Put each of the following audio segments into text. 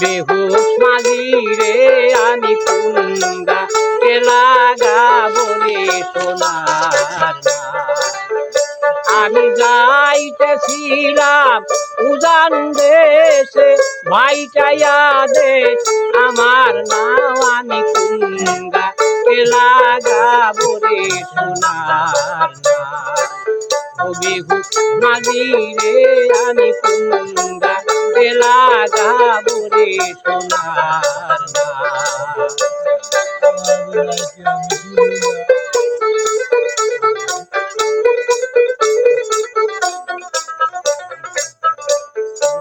বেহুশ মাঝি রে, আমি কুন্দা কেলা গাবরে সোনার আমি যাইতেছিলাম উজান দেশে ভাই চাইয়া দে, আমার নাম আমি কুন্দা কেলা গাবরে সোনার বেহুশ মাঝি রে, আমি কুন্দা কেলা গাবরে সোনার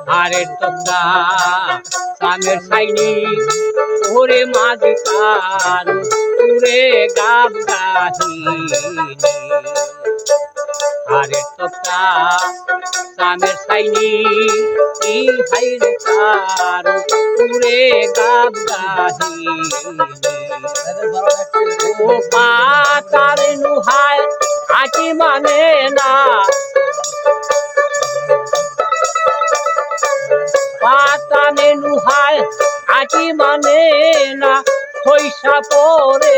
হারের তক্তা সামের সাইনি ওরে মাঝি কার গাব গাহিনী। হারের তক্তা সামের সাইনি ই হাইরে তুরে গাব গাহিনী ও পাতার নুহায় হাঁটি মানে না। পাতা মেনু হায় আটি মানে না। পয়সা পরে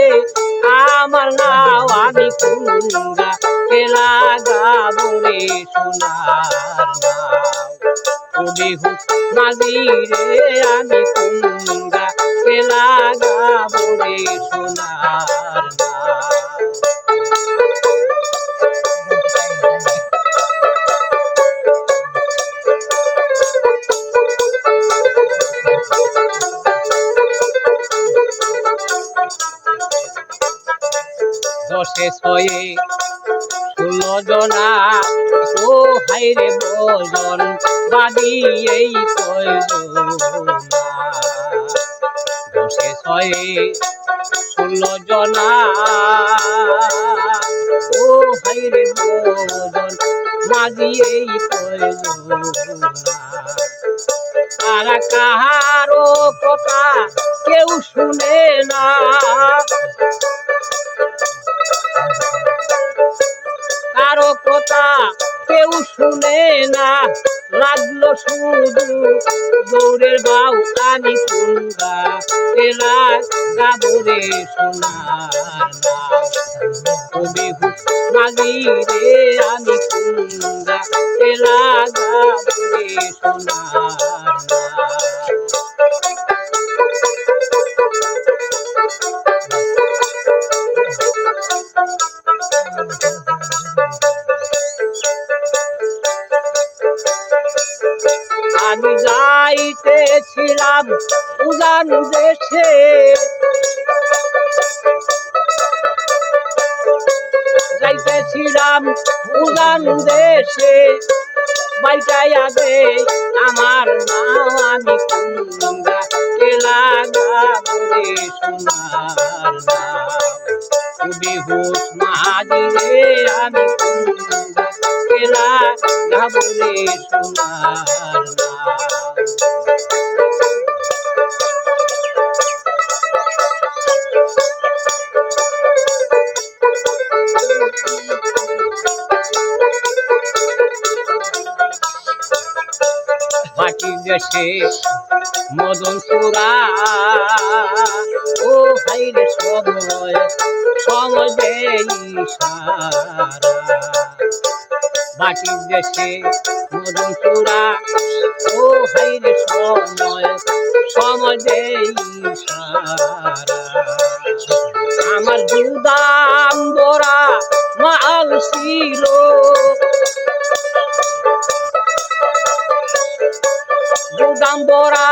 আমার নাও আমি কুঙ্গা কেলা গাবরে সোনার নাও মাঝি রে আমি কুঙ্গা কেলা গাবরে সোনার নাও দশে ছয়ে জনা ও হাইরে বজন বাদি এই দশে ছয়ে ষোলো জনা। ও হাইরে বজন বাদি এই তারা কাহারও কথা কেউ শুনে না। কথা কেউ শুনে না। লাগল শুধু দৌড়ের বাউ কানি কুঙ্গা এলা গাবরে সোনার কবি মাগি রে আমি কুঙ্গা এলা গাবরে সোনার যাইতেছিলাম উজান দেশে। যাইতেছিলাম উজান দেশে। বাইটাইয়া দে আমার মা আমি কুন্দা কেলা গাবরে সোনার সোনার নাম মাটির দেশে মদন সুরা। ও হাইরে সময় সময় সারা মাটির দেশে মদন সুরা। ও হাইরে সময় সময় সারা আমার দুদাম দোরা মাল ছিল দুদাম্বরা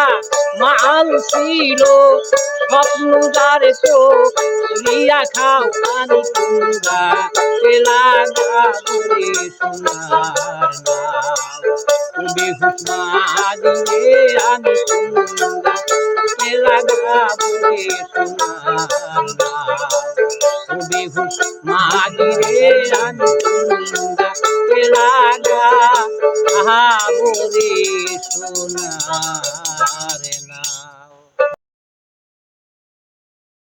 মাল ছিল, স্বপ্ন যারে চোখ রিয়া খাও আনি কুন্দা পেলা গাবরে সোনার বেহুস মাদিনে আমি কুন্দা পেলা গাবরে সোনার বেহুস মাদিনে আমি কুন্দা পেলা আহা বরে সোনার না।